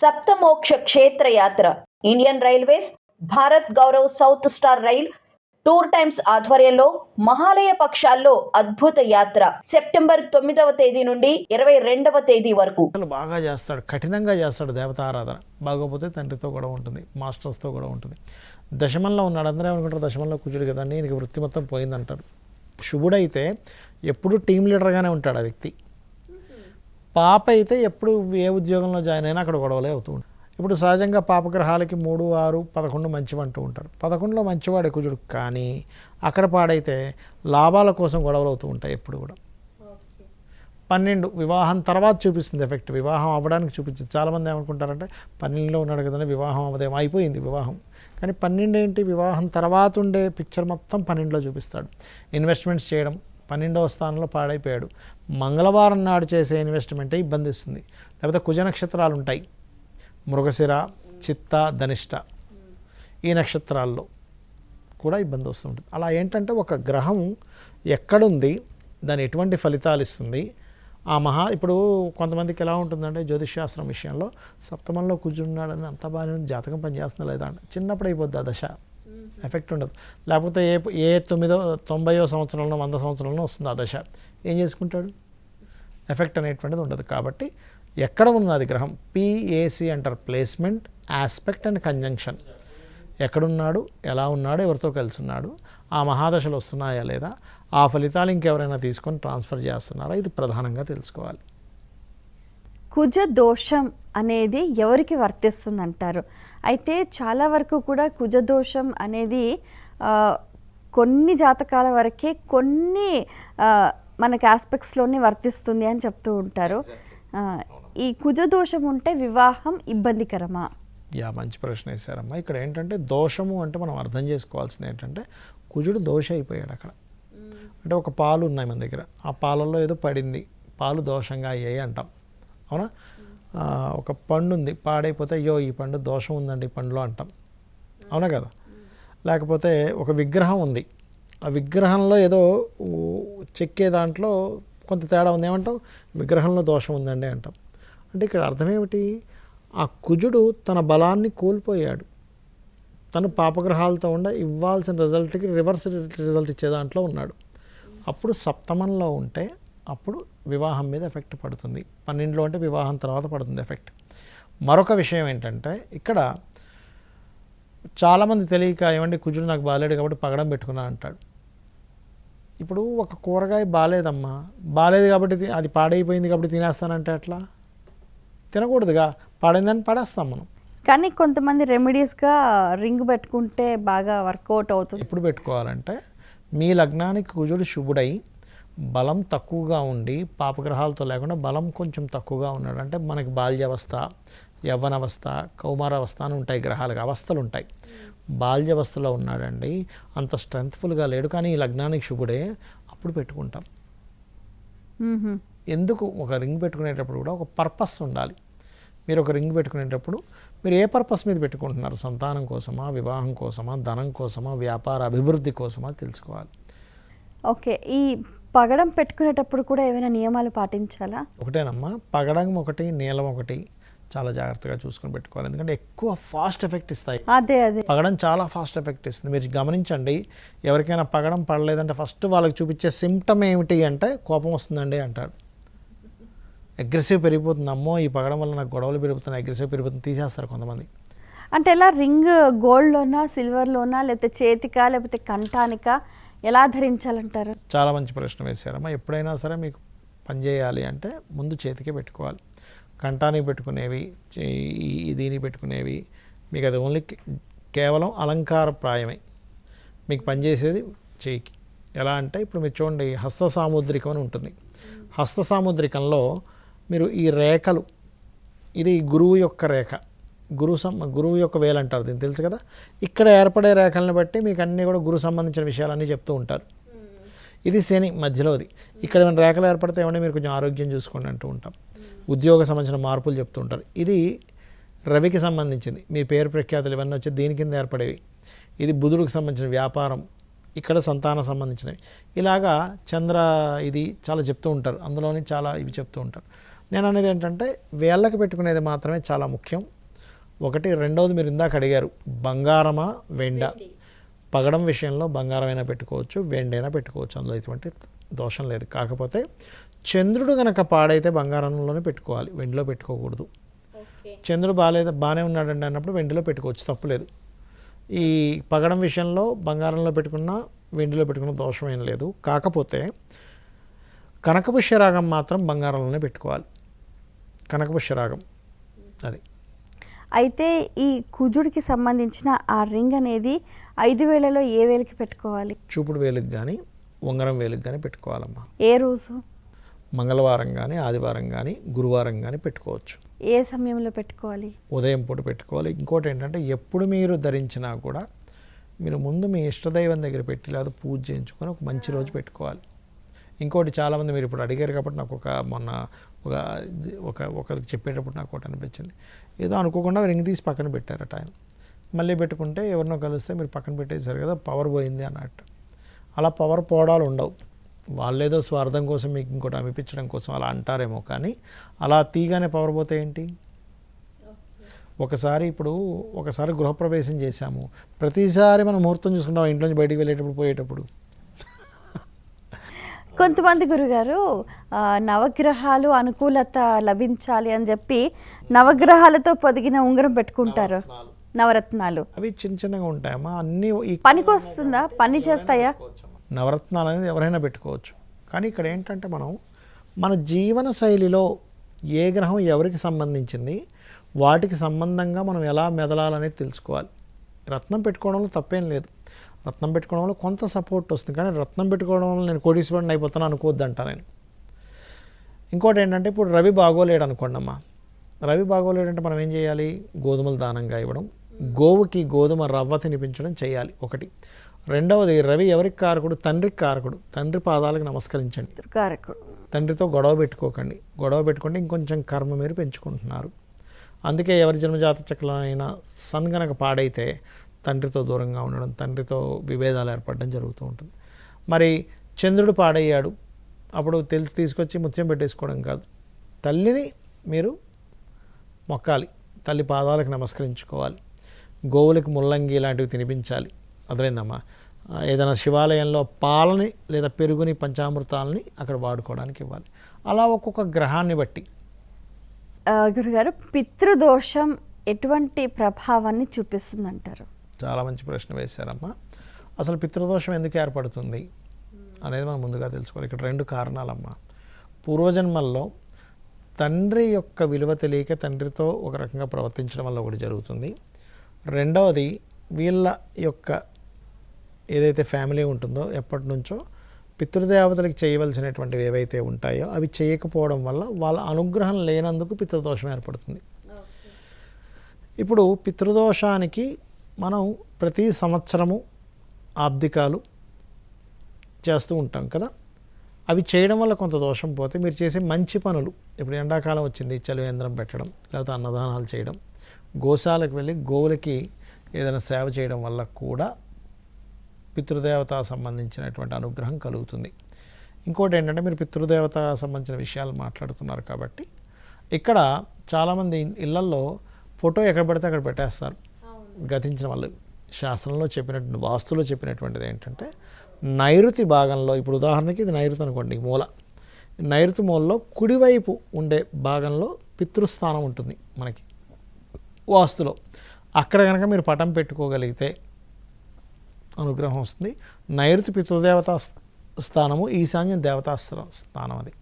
సప్తమోక్ష క్షేత్ర యాత్ర Indian Railways Bharat Gaurav south star rail tour times ఆధ్వర్యంలో మహాలయ పక్షాల్లో అద్భుత యాత్ర. సెప్టెంబర్ తొమ్మిదవ తేదీ నుండి ఇరవై రెండవ తేదీ వరకు. బాగా చేస్తాడు కఠినంగా చేస్తాడు దేవత ఆరాధన. బాగోపోతే తండ్రితో కూడా ఉంటుంది మాస్టర్స్తో కూడా ఉంటుంది. దశమంలో ఉన్నాడు అందరూ ఏమనుకుంటారు? దశమంలో కూర్చుడు కదా నీకు వృత్తి మొత్తం పోయిందంటారు శుభుడైతే ఎప్పుడు టీం లీడర్గానే ఉంటాడు ఆ వ్యక్తి. పాప అయితే ఎప్పుడు ఏ ఉద్యోగంలో జాయిన్ అయినా అక్కడ గొడవలే అవుతూ ఉంటాయి. ఇప్పుడు సహజంగా పాపగ్రహాలకి మూడు ఆరు పదకొండు మంచివి అంటూ ఉంటారు. పదకొండులో మంచివాడు కుజుడు కానీ అక్కడ పాడైతే లాభాల కోసం గొడవలు అవుతూ ఉంటాయి ఎప్పుడు కూడా. పన్నెండు వివాహం తర్వాత చూపిస్తుంది ఎఫెక్ట్. వివాహం అవ్వడానికి చూపించింది. చాలామంది ఏమనుకుంటారంటే పన్నెండులో ఉన్నాడు కదండి వివాహం అవ్వదేమో అయిపోయింది వివాహం. కానీ పన్నెండు ఏంటి వివాహం తర్వాత ఉండే పిక్చర్ మొత్తం పన్నెండులో చూపిస్తాడు. ఇన్వెస్ట్మెంట్స్ చేయడం పన్నెండవ స్థానంలో పాడైపోయాడు. మంగళవారం నాడు చేసే ఇన్వెస్ట్మెంటే ఇబ్బంది ఇస్తుంది లేకపోతే కుజ నక్షత్రాలు ఉంటాయి మృగశిర చిత్త ధనిష్ట ఈ నక్షత్రాల్లో కూడా ఇబ్బంది వస్తుంటుంది. అలా ఏంటంటే ఒక గ్రహం ఎక్కడుంది దాని ఎటువంటి ఫలితాలు ఇస్తుంది? ఆ మహా ఇప్పుడు కొంతమందికి ఎలా ఉంటుందంటే జ్యోతిష్శాస్త్రం విషయంలో సప్తమంలో కూర్చున్నాడని అంత బాగానే జాతకం పనిచేస్తుందా లేదా చిన్నప్పుడు అయిపోద్ది ఆ దశ. ఎఫెక్ట్ ఉండదు. లేకపోతే ఏ ఏ తొమ్మిదో తొంభైయో సంవత్సరంలో వంద సంవత్సరంలో వస్తుంది ఆ దశ. ఏం చేసుకుంటాడు? ఎఫెక్ట్ అనేటువంటిది ఉండదు. కాబట్టి ఎక్కడ ఉన్నది గ్రహం? పిఏసి అంటారు. Placement aspect and conjunction. ఎక్కడున్నాడు? ఎలా ఉన్నాడు? ఎవరితో కలిసి ఉన్నాడు ఆ మహాదశలు వస్తున్నాయా లేదా? ఆ ఫలితాలు ఇంకెవరైనా తీసుకొని ట్రాన్స్ఫర్ చేస్తున్నారా? ఇది ప్రధానంగా తెలుసుకోవాలి. కుజ దోషం అనేది ఎవరికి వర్తిస్తుంది అంటారు అయితే చాలా వరకు కూడా కుజ దోషం అనేది కొన్ని జాతకాల వరకే కొన్ని మనకి ఆస్పెక్ట్స్లోనే వర్తిస్తుంది అని చెప్తూ ఉంటారు. ఈ కుజ దోషం ఉంటే వివాహం ఇబ్బందికరమా? యా మంచి ప్రశ్న వేశారమ్మా. ఇక్కడ ఏంటంటే దోషము అంటే మనం అర్థం చేసుకోవాల్సింది ఏంటంటే కుజుడు దోష అయిపోయాడు అక్కడ అంటే ఒక పాలు ఉన్నాయి మన దగ్గర. ఆ పాలల్లో ఏదో పడింది. పాలు దోషంగా అయ్యాయి అంటాం. అవునా? ఒక పండు ఉంది పాడైపోతే అయ్యో ఈ పండు దోషం ఉందండి ఈ పండులో అంటాం. అవునా కదా? లేకపోతే ఒక విగ్రహం ఉంది. ఆ విగ్రహంలో ఏదో చెక్కే దాంట్లో కొంత తేడా ఉంది. ఏమంటాం? విగ్రహంలో దోషం ఉందండి అంటాం. అంటే ఇక్కడ అర్థం ఏమిటి? ఆ కుజుడు తన బలాన్ని కోల్పోయాడు. తను పాపగ్రహాలతో ఉండ ఇవ్వాల్సిన రిజల్ట్కి రివర్స్ రిజల్ట్ ఇచ్చే దాంట్లో ఉన్నాడు. అప్పుడు సప్తమంలో ఉంటే అప్పుడు వివాహం మీద ఎఫెక్ట్ పడుతుంది. పన్నెండులో అంటే వివాహం తర్వాత పడుతుంది ఎఫెక్ట్. మరొక విషయం ఏంటంటే ఇక్కడ చాలామంది తెలియక ఏమండి కుజుడు నాకు బాగాలేడు కాబట్టి పగడం పెట్టుకున్నా అంటాడు. ఇప్పుడు ఒక కూరగాయ బాగాలేదమ్మా బాగాలేదు కాబట్టి అది పాడైపోయింది కాబట్టి తినేస్తానంటే ఎట్లా? తినకూడదుగా. పాడైందని పడేస్తాం మనం. కానీ కొంతమంది రెమెడీస్గా రింగ్ పెట్టుకుంటే బాగా వర్కౌట్ అవుతుంది. ఎప్పుడు పెట్టుకోవాలంటే మీ లగ్నానికి కుజుడు శుభుడై బలం తక్కువగా ఉండి పాపగ్రహాలతో లేకుండా బలం కొంచెం తక్కువగా ఉన్నాడు. అంటే మనకి బాల్యావస్థ యవ్వనవస్థ కౌమారావస్థ అని ఉంటాయి గ్రహాలకు అవస్థలు ఉంటాయి. బాల్యావస్థలో ఉన్నాడండి అంత స్ట్రెంగ్త్ఫుల్గా లేడు. కానీ ఈ లగ్నానికి శుభుడే అప్పుడు పెట్టుకుంటాం. ఎందుకు? ఒక రింగ్ పెట్టుకునేటప్పుడు కూడా ఒక పర్పస్ ఉండాలి. మీరు ఒక రింగ్ పెట్టుకునేటప్పుడు మీరు ఏ పర్పస్ మీద పెట్టుకుంటున్నారు? సంతానం కోసమా వివాహం కోసమా ధనం కోసమా వ్యాపార అభివృద్ధి కోసమా? తెలుసుకోవాలి. ఓకే. ఈ పగడం పెట్టుకునేటప్పుడు కూడా ఏమైనా నియమాలు పాటించాలా? ఒకటేనమ్మా పగడం ఒకటి నీలం ఒకటి చాలా జాగ్రత్తగా చూసుకొని పెట్టుకోవాలి. ఎందుకంటే ఎక్కువ ఫాస్ట్ ఎఫెక్ట్ ఇస్తాయి. అదే అదే. పగడం చాలా ఫాస్ట్ ఎఫెక్ట్ ఇస్తుంది. మీరు గమనించండి ఎవరికైనా పగడం పడలేదంటే ఫస్ట్ వాళ్ళకి చూపించే సిమ్టమ్ ఏమిటి అంటే కోపం వస్తుందండి అంటాడు. అగ్రెసివ్ పెరిగిపోతుంది. అమ్మో ఈ పగడం వల్ల నాకు గొడవలు పెరుగుతున్నాయి. అగ్రెసివ్ పెరిగిపోతుంది. తీసేస్తారు కొంతమంది. అంటే ఎలా? రింగ్ గోల్డ్లోనా సిల్వర్లోనా లేకపోతే చేతికా లేకపోతే కంఠానికా? ఎలా ధరించాలంటారు? చాలా మంచి ప్రశ్న వేశారమ్మా. ఎప్పుడైనా సరే మీకు పని చేయాలి అంటే ముందు చేతికి పెట్టుకోవాలి. కంఠానికి పెట్టుకునేవి చే- ఈ దీనికి పెట్టుకునేవి. మీకు అది ఓన్లీ కేవలం అలంకారప్రాయమే. మీకు పనిచేసేది చేయికి. ఎలా అంటే ఇప్పుడు మీరు చూడండి హస్త సాముద్రికం అని ఉంటుంది. హస్త సాముద్రికంలో మీరు ఈ రేఖలు ఇది గురువు యొక్క రేఖ. గురువు సం గురువు యొక్క వేలు అంటారు దీన్ని తెలుసు కదా? ఇక్కడ ఏర్పడే రేఖలను బట్టి మీకు అన్నీ కూడా గురు సంబంధించిన విషయాలన్నీ చెప్తూ ఉంటారు. ఇది శని మధ్యలోది ఇక్కడ ఏమైనా రేఖలు ఏర్పడితే ఏమంటే మీరు కొంచెం ఆరోగ్యం చూసుకోండి అంటూ ఉంటాం. ఉద్యోగ సంబంధించిన మార్పులు చెప్తూ ఉంటారు. ఇది రవికి సంబంధించింది. మీ పేరు ప్రఖ్యాతులు ఇవన్నీ వచ్చి దీని కింద ఏర్పడేవి. ఇది బుధుడికి సంబంధించిన వ్యాపారం. ఇక్కడ సంతానం సంబంధించినవి. ఇలాగా చంద్ర ఇది చాలా చెప్తూ ఉంటారు. అందులోని చాలా ఇవి చెప్తూ ఉంటారు. నేను అనేది ఏంటంటే వేళ్ళకి పెట్టుకునేది మాత్రమే చాలా ముఖ్యం. ఒకటి రెండవది మీరు ఇందాక అడిగారు. బంగారమా వెండ? పగడం విషయంలో బంగారమైనా పెట్టుకోవచ్చు వెండైనా పెట్టుకోవచ్చు. అందులో ఎటువంటి దోషం లేదు. కాకపోతే చంద్రుడు గనక పాడైతే బంగారంలోనే పెట్టుకోవాలి. వెండిలో పెట్టుకోకూడదు. చంద్రుడు బాగాలేదు బాగానే ఉన్నాడండి అన్నప్పుడు వెండిలో పెట్టుకోవచ్చు. తప్పులేదు ఈ పగడం విషయంలో బంగారంలో పెట్టుకున్న వెండిలో పెట్టుకున్న దోషం ఏం లేదు. కాకపోతే కనకపుష్యరాగం మాత్రం బంగారంలోనే పెట్టుకోవాలి. కనకపుష్యరాగం. అది. అయితే ఈ కుజుడికి సంబంధించిన ఆ రింగ్ అనేది ఐదు వేలలో ఏ వేలకి పెట్టుకోవాలి? చూపుడు వేలుకి కానీ ఉంగరం వేలుకి కానీ పెట్టుకోవాలమ్మా. ఏ రోజు? మంగళవారం కానీ ఆదివారం కానీ గురువారం కానీ పెట్టుకోవచ్చు. ఏ సమయంలో పెట్టుకోవాలి? ఉదయం పూట పెట్టుకోవాలి. ఇంకోటి ఏంటంటే ఎప్పుడు మీరు ధరించినా కూడా మీరు ముందు మీ ఇష్టదైవం దగ్గర పెట్టి లేదా పూజ చేయించుకొని ఒక మంచి రోజు పెట్టుకోవాలి. ఇంకోటి చాలామంది మీరు ఇప్పుడు అడిగారు కాబట్టి నాకు ఒక మొన్న ఒక ఒక ఒకరికి చెప్పేటప్పుడు నాకు ఒకటి అనిపించింది. ఏదో అనుకోకుండా రింగ్ తీసి పక్కన పెట్టారు ఆ టైం మళ్ళీ పెట్టుకుంటే ఎవరినో కలిస్తే మీరు పక్కన పెట్టేశారు కదా పవర్ పోయింది అన్నట్టు. అలా పవర్ పోవడాలు ఉండవు. వాళ్ళేదో స్వార్థం కోసం మీకు ఇంకోటి అనిపించడం కోసం అలా అంటారేమో కానీ అలా తీగానే పవర్ పోతే ఏంటి? ఒకసారి ఇప్పుడు ఒకసారి గృహప్రవేశం చేశాము. ప్రతిసారి మనం ముహూర్తం చూసుకుంటాం ఇంట్లోంచి బయటికి వెళ్ళేటప్పుడు పోయేటప్పుడు. కొంతమంది గురుగారు నవగ్రహాలు అనుకూలత లభించాలి అని చెప్పి నవగ్రహాలతో పొదిగిన ఉంగరం పెట్టుకుంటారు. నవరత్నాలు. అవి చిన్న చిన్నగా ఉంటాయమ్మా. అన్నీ పనికి వస్తుందా? పని చేస్తాయా? నవరత్నాలు అనేది ఎవరైనా పెట్టుకోవచ్చు. కానీ ఇక్కడ ఏంటంటే మనం మన జీవన శైలిలో ఏ గ్రహం ఎవరికి సంబంధించింది వాటికి సంబంధంగా మనం ఎలా మెదలాలనేది తెలుసుకోవాలి. రత్నం పెట్టుకోవడంలో తప్పేం లేదు. రత్నం పెట్టుకోవడం వల్ల కొంత సపోర్ట్ వస్తుంది. కానీ రత్నం పెట్టుకోవడం వల్ల నేను కోటీశ్వరుని అయిపోతాను అనుకోవద్దు అంటా నేను. ఇంకోటి ఏంటంటే ఇప్పుడు రవి బాగోలేడు అనుకోండి అమ్మా. రవి బాగోలేడు అంటే మనం ఏం చేయాలి? గోధుమలు దానంగా ఇవ్వడం. గోవుకి గోధుమ రవ్వ తినిపించడం చేయాలి ఒకటి. రెండవది రవి ఎవరికి కారకుడు? తండ్రికి కారకుడు. తండ్రి పాదాలకు నమస్కరించండి. దుర్గారకుడు తండ్రితో గొడవ పెట్టుకోకండి. గొడవ పెట్టుకుంటే ఇంకొంచెం కర్మ మీరు పెంచుకుంటున్నారు. అందుకే ఎవరి జన్మజాత చక్రమైన సన్ గనక పాడైతే తండ్రితో దూరంగా ఉండడం తండ్రితో విభేదాలు ఏర్పడడం జరుగుతూ ఉంటుంది. మరి చంద్రుడు పాడయ్యాడు. అప్పుడు తెలిసి తీసుకొచ్చి ముత్యం పెట్టేసుకోవడం కాదు. తల్లిని మీరు మొక్కాలి. తల్లి పాదాలకు నమస్కరించుకోవాలి. గోవులకు ముల్లంగి ఇలాంటివి తినిపించాలి. అర్థమైందమ్మా? ఏదైనా శివాలయంలో పాలని లేదా పెరుగుని పంచామృతాలని అక్కడ వాడుకోవడానికి ఇవ్వాలి. అలా ఒక్కొక్క గ్రహాన్ని బట్టి. గురుగారు పితృదోషం ఎటువంటి ప్రభావాన్ని చూపిస్తుంది అంటారు చాలా మంచి ప్రశ్న వేశారమ్మా. అసలు పితృదోషం ఎందుకు ఏర్పడుతుంది అనేది మనం ముందుగా తెలుసుకోవాలి. ఇక్కడ రెండు కారణాలమ్మా. పూర్వజన్మల్లో తండ్రి యొక్క విలువ తెలియక తండ్రితో ఒక రకంగా ప్రవర్తించడం వల్ల ఒకటి జరుగుతుంది. రెండవది వీళ్ళ యొక్క ఏదైతే ఫ్యామిలీ ఉంటుందో ఎప్పటి నుంచో పితృదేవతలకు చేయవలసినటువంటివి ఏవైతే ఉంటాయో అవి చేయకపోవడం వల్ల వాళ్ళ అనుగ్రహం లేనందుకు పితృదోషం ఏర్పడుతుంది. ఇప్పుడు పితృదోషానికి మనం ప్రతి సంవత్సరము ఆబ్దికాలు చేస్తూ ఉంటాం కదా? అవి చేయడం వల్ల కొంత దోషం పోతే మీరు చేసే మంచి పనులు ఇప్పుడు ఎండాకాలం వచ్చింది చలివేంద్రం పెట్టడం లేకపోతే అన్నదానాలు చేయడం గోశాలకు వెళ్ళి గోవులకి ఏదైనా సేవ చేయడం వల్ల కూడా పితృదేవత సంబంధించినటువంటి అనుగ్రహం కలుగుతుంది. ఇంకోటి ఏంటంటే మీరు పితృదేవత సంబంధించిన విషయాలు మాట్లాడుతున్నారు కాబట్టి ఇక్కడ చాలామంది ఇళ్ళల్లో ఫోటో ఎక్కడ పడితే అక్కడ పెట్టేస్తారు. గతించిన వాళ్ళు. శాస్త్రంలో చెప్పినటువంటి వాస్తులో చెప్పినటువంటిది ఏంటంటే నైరుతి భాగంలో ఇప్పుడు ఉదాహరణకి ఇది నైరుతి అనుకోండి మూల. నైరుతి మూలలో కుడివైపు ఉండే భాగంలో పితృస్థానం ఉంటుంది మనకి వాస్తులో. అక్కడ కనుక మీరు పటం పెట్టుకోగలిగితే అనుగ్రహం వస్తుంది. నైరుతి పితృదేవతా స్థానము ఈశాన్య దేవతా స్థానం అది.